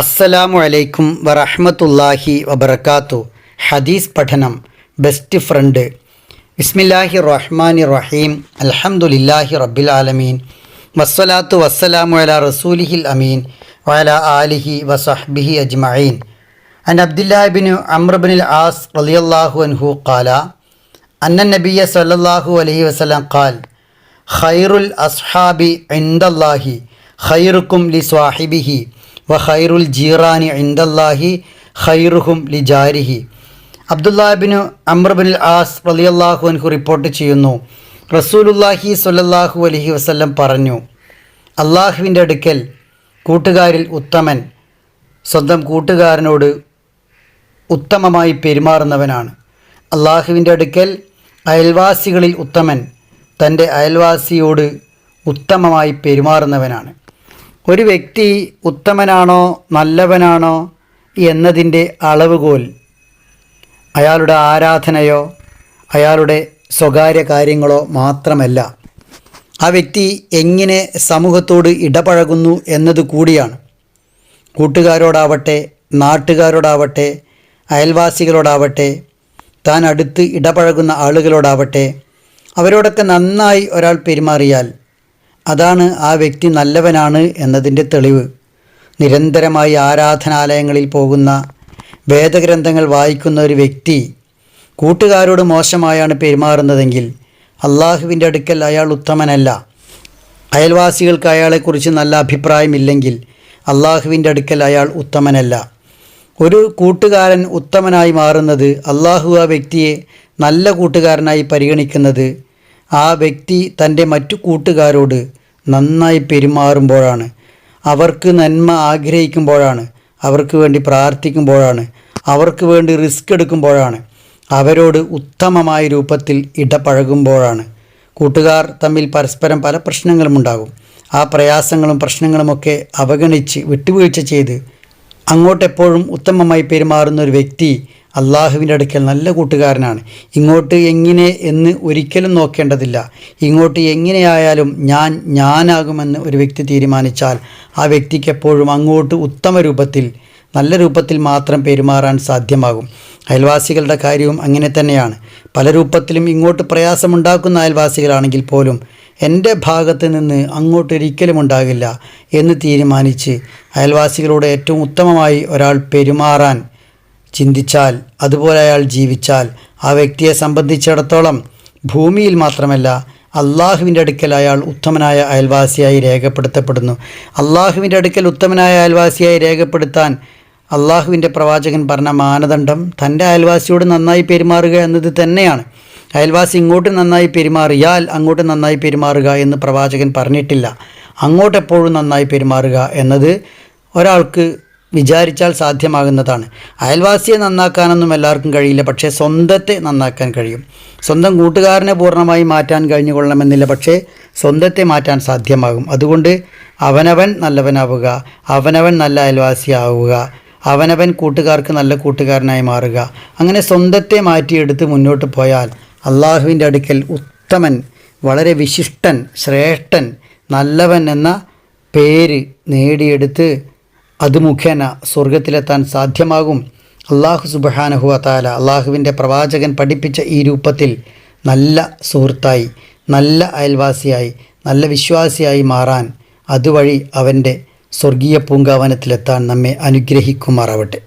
അസ്സലാമു അലൈക്കും വറഹ്മത്തുള്ളാഹി വബർക്കാത്തു ഹദീസ് പഠനം ബെസ്റ്റ് ഫ്രണ്ട്. ബിസ്മില്ലാഹി റഹ്മാനി റഹീം. അൽഹംദുലില്ലാഹി റബ്ബിൽ ആലമീൻ. വസ്സലാത്തു വസ്സലാമു അല റസൂലിഹിൽ അമീൻ. വല ആലിഹി വസഹ്ബിഹി അജ്മഈൻ. അൻ അബ്ദുല്ലാഹിബിന് അമ്രബിൻ ആസ് റളിയല്ലാഹു അൻഹു ഖാല അന്ന നബിയ സല്ലാഹു അലൈഹി വസല്ലം ഖാൽ ഖൈറുൽ അസ്ഹാബി ഇൻദല്ലാഹി ഖൈറുക്കും ലി സ്വാഹിബിഹി വ ഖൈറുൽ ജീറാനി ഇൻദല്ലാഹി ഖൈറുഹും ലി ജാരിഹി അബ്ദുല്ലാഹിബിന് അമ്രബിൻ ആസ് റളിയല്ലാഹു അൻഹു റിപ്പോർട്ട് ചെയ്യുന്നു. റസൂലുല്ലാഹി സ്വല്ലല്ലാഹു അലഹി വസ്ല്ലം പറഞ്ഞു അള്ളാഹുവിന്റെ അടുക്കൽ കൂട്ടുകാരിൽ ഉത്തമൻ സ്വന്തം കൂട്ടുകാരനോട് ഉത്തമമായി പെരുമാറുന്നവനാണ്. അള്ളാഹുവിന്റെ അടുക്കൽ അയൽവാസികളിൽ ഉത്തമൻ തന്റെ അയൽവാസിയോട് ഉത്തമമായി പെരുമാറുന്നവനാണ്. ഒരു വ്യക്തി ഉത്തമനാണോ നല്ലവനാണോ എന്നതിന്റെ അളവുകോൽ അയാളുടെ ആരാധനയോ അയാളുടെ സ്വകാര്യ കാര്യങ്ങളോ മാത്രമല്ല. ആ വ്യക്തി എങ്ങനെ സമൂഹത്തോട് ഇടപഴകുന്നു എന്നത് കൂടിയാണ്. കൂട്ടുകാരോടാവട്ടെ നാട്ടുകാരോടാവട്ടെ അയൽവാസികളോടാവട്ടെ താൻ അടുത്ത് ഇടപഴകുന്ന ആളുകളോടാവട്ടെ അവരോടൊക്കെ നന്നായി ഒരാൾ പെരുമാറിയാൽ അതാണ് ആ വ്യക്തി നല്ലവനാണ് എന്നതിന്റെ തെളിവ്. നിരന്തരമായി ആരാധനാലയങ്ങളിൽ പോകുന്ന വേദഗ്രന്ഥങ്ങൾ വായിക്കുന്ന ഒരു വ്യക്തി കൂട്ടുകാരോട് മോശമായാണ് പെരുമാറുന്നതെങ്കിൽ അള്ളാഹുവിന്റെ അടുക്കൽ അയാൾ ഉത്തമനല്ല. അയൽവാസികൾക്ക് അയാളെക്കുറിച്ച് നല്ല അഭിപ്രായമില്ലെങ്കിൽ അള്ളാഹുവിന്റെ അടുക്കൽ അയാൾ ഉത്തമനല്ല. ഒരു കൂട്ടുകാരൻ ഉത്തമനായി മാറുന്നത് അള്ളാഹു ആ വ്യക്തിയെ നല്ല കൂട്ടുകാരനായി പരിഗണിക്കുന്നത് ആ വ്യക്തി തന്റെ മറ്റു കൂട്ടുകാരോട് നന്നായി പെരുമാറുമ്പോഴാണ്. അവർക്ക് നന്മ ആഗ്രഹിക്കുമ്പോഴാണ്. അവർക്ക് വേണ്ടി പ്രാർത്ഥിക്കുമ്പോഴാണ്. അവർക്ക് വേണ്ടി റിസ്ക് എടുക്കുമ്പോഴാണ്. അവരോട് ഉത്തമമായ രൂപത്തിൽ ഇടപഴകുമ്പോഴാണ് കൂട്ടുകാർ തമ്മിൽ പരസ്പരം പല പ്രശ്നങ്ങളും ഉണ്ടാകും ആ പ്രയാസങ്ങളും പ്രശ്നങ്ങളുമൊക്കെ അവഗണിച്ച് വിട്ടുവീഴ്ച ചെയ്ത് അങ്ങോട്ടെപ്പോഴും ഉത്തമമായി പെരുമാറുന്ന ഒരു വ്യക്തി അള്ളാഹുവിന്റെ അടുക്കൽ നല്ല കൂട്ടുകാരനാണ്. ഇങ്ങോട്ട് എങ്ങനെ എന്ന് ഒരിക്കലും നോക്കേണ്ടതില്ല. ഇങ്ങോട്ട് എങ്ങനെയായാലും ഞാൻ ഞാനാകുമെന്ന് ഒരു വ്യക്തി തീരുമാനിച്ചാൽ ആ വ്യക്തിക്ക് എപ്പോഴും അങ്ങോട്ട് ഉത്തമ രൂപത്തിൽ നല്ല രൂപത്തിൽ മാത്രം പെരുമാറാൻ സാധ്യമാകും. അയൽവാസികളുടെ കാര്യവും അങ്ങനെ തന്നെയാണ്. പല രൂപത്തിലും ഇങ്ങോട്ട് പ്രയാസമുണ്ടാക്കുന്ന അയൽവാസികളാണെങ്കിൽ പോലും എന്റെ ഭാഗത്ത് നിന്ന് അങ്ങോട്ട് ഒരിക്കലും ഉണ്ടാകില്ല എന്ന് തീരുമാനിച്ച് അയൽവാസികളോട് ഏറ്റവും ഉത്തമമായി ഒരാൾ പെരുമാറാൻ ചിന്തിച്ചാൽ അതുപോലെ അയാൾ ജീവിച്ചാൽ ആ വ്യക്തിയെ സംബന്ധിച്ചിടത്തോളം ഭൂമിയിൽ മാത്രമല്ല അള്ളാഹുവിന്റെ അടുക്കൽ അയാൾ ഉത്തമനായ അയൽവാസിയായി രേഖപ്പെടുത്തപ്പെടുന്നു. അള്ളാഹുവിന്റെ അടുക്കൽ ഉത്തമനായ അയൽവാസിയായി രേഖപ്പെടുത്താൻ അള്ളാഹുവിന്റെ പ്രവാചകൻ പറഞ്ഞ മാനദണ്ഡം തന്റെ അയൽവാസിയോട് നന്നായി പെരുമാറുക എന്നത് തന്നെയാണ്. അയൽവാസി ഇങ്ങോട്ട് നന്നായി പെരുമാറിയാൽ അങ്ങോട്ട് നന്നായി പെരുമാറുക എന്ന് പ്രവാചകൻ പറഞ്ഞിട്ടില്ല. അങ്ങോട്ടെപ്പോഴും നന്നായി പെരുമാറുക എന്നത് ഒരാൾക്ക് വിചാരിച്ചാൽ സാധ്യമാകുന്നതാണ്. അയൽവാസിയെ നന്നാക്കാനൊന്നും എല്ലാവർക്കും കഴിയില്ല. പക്ഷേ സ്വന്തത്തെ നന്നാക്കാൻ കഴിയും. സ്വന്തം കൂട്ടുകാരനെ പൂർണമായി മാറ്റാൻ കഴിഞ്ഞുകൊള്ളണമെന്നില്ല. പക്ഷേ സ്വന്തത്തെ മാറ്റാൻ സാധ്യമാകും. അതുകൊണ്ട് അവനവൻ നല്ലവനാവുക അവനവൻ നല്ല അയൽവാസിയാവുക അവനവൻ കൂട്ടുകാർക്ക് നല്ല കൂട്ടുകാരനായി മാറുക. അങ്ങനെ സ്വന്തത്തെ മാറ്റിയെടുത്ത് മുന്നോട്ട് പോയാൽ അള്ളാഹുവിന്റെ അടുക്കൽ ഉത്തമൻ വളരെ വിശിഷ്ടൻ ശ്രേഷ്ഠൻ നല്ലവൻ എന്ന പേര് നേടിയെടുത്ത് അത് മുഖേന സ്വർഗത്തിലെത്താൻ സാധ്യമാകും. അള്ളാഹു സുബഹാനഹുവ താല അള്ളാഹുവിന്റെ പ്രവാചകൻ പഠിപ്പിച്ച ഈ രൂപത്തിൽ നല്ല സുഹൃത്തായി നല്ല അയൽവാസിയായി നല്ല വിശ്വാസിയായി മാറാൻ അതുവഴി അവന്റെ സ്വർഗീയ പൂങ്കാവനത്തിലെത്താൻ നമ്മെ അനുഗ്രഹിക്കുമാറാവട്ടെ.